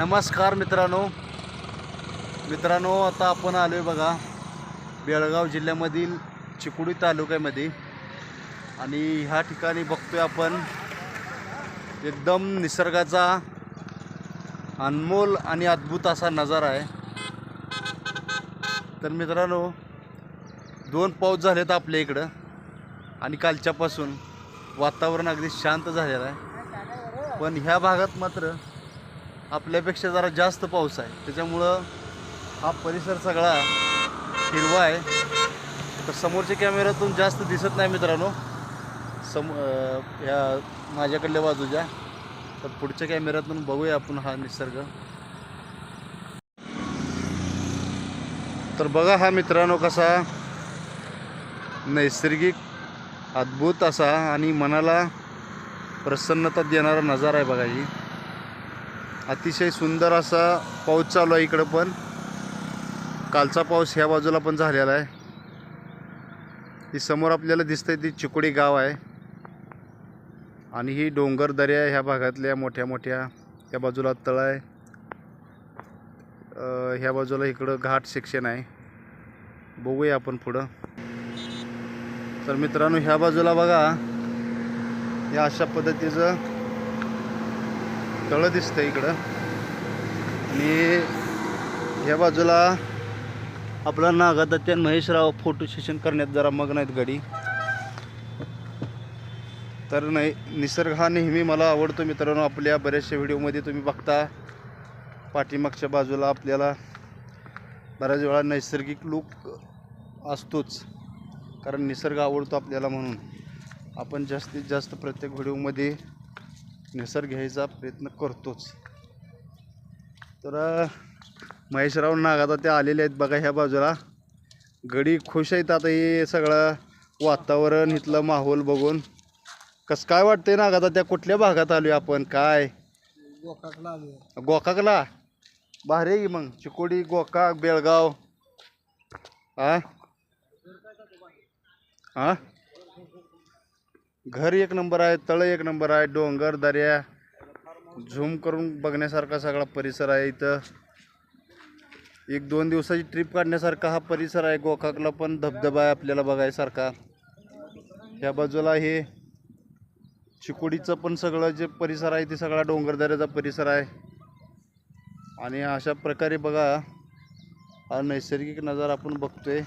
नमस्कार मित्रांनो. मित्रांनो आता आपण आलो आहे बघा बेळगाव जिल्ह्यामधील चिकुडी तालुक्यामध्ये. आणि ह्या ठिकाणी बघतोय आपण एकदम निसर्गाचा अनमोल आणि अद्भुत असा नजारा आहे. तर मित्रांनो दोन पाऊस झालेत आपल्या इकडं. आणि कालच्यापासून वातावरण अगदी शांत झालेलं आहे. पण ह्या भागात मात्र आपल्यापेक्षा जरा जास्त पाऊस आहे. त्याच्यामुळं हा परिसर सगळा हिरवा आहे. तर समोरच्या कॅमेऱ्यातून जास्त दिसत नाही मित्रांनो. सम ह्या माझ्याकडल्या बाजूच्या. तर पुढच्या कॅमेऱ्यातून बघूया आपण हा निसर्ग. तर बघा हा मित्रांनो कसा नैसर्गिक अद्भुत असा आणि मनाला प्रसन्नता देणारा नजारा आहे बघा ही. अतिशय सुंदर असा पाऊस चालू आहे इकडं पण. कालचा पाऊस ह्या बाजूला पण झालेला आहे. ही समोर आपल्याला दिसतंय ती चिकोडी गाव आहे. आणि ही डोंगर दऱ्या ह्या भागातल्या मोठ्या मोठ्या. ह्या बाजूला तळ आहे. ह्या बाजूला इकडं घाट सेक्शन आहे. बघूया आपण पुढं. तर मित्रांनो ह्या बाजूला बघा. या अशा पद्धतीचं तळं दिसतं इकडं. आणि ह्या बाजूला आपला नागादत्यान महेशराव फोटो सेशन करण्यात जरा मग आहेत गडी तर नाही निसर्ग हा नेहमी मला आवडतो मित्रांनो. आपल्या बऱ्याचशा व्हिडिओमध्ये तुम्ही बघता. पाठीमागच्या बाजूला आपल्याला बऱ्याच वेळा नैसर्गिक लूक असतोच. कारण निसर्ग आवडतो आपल्याला म्हणून. आपण जास्तीत जास्त प्रत्येक व्हिडिओमध्ये निसर्ग घ्यायचा प्रयत्न करतोच. तर महेशराव नागाता ते आलेले आहेत बघा ह्या बाजूला. गडी खुश आहेत आता हे सगळं वातावरण इथलं माहोल बघून. कसं काय वाटतंय नागाता त्या कुठल्या भागात आलोय आपण? काय? गोकाकला आलोय. गोकाकला? भारी की मग. चिकोडी गोकाक बेळगाव. हा हा घर एक नंबर आहे तळ एक नंबर आहे डोंगर दर्या झूम करून बघण्यासारखा सगळा परिसर आहे इथं. एक दोन दिवसाची ट्रिप काढण्यासारखा हा परिसर आहे गोकाकला पण धबधबा आहे आपल्याला बघायसारखा. ह्या बाजूला हे चिकोडीचं पण सगळं जे परिसर आहे ते सगळा डोंगरदऱ्याचा परिसर आहे. आणि अशा प्रकारे बघा हा नैसर्गिक नजारा आपण बघतोय.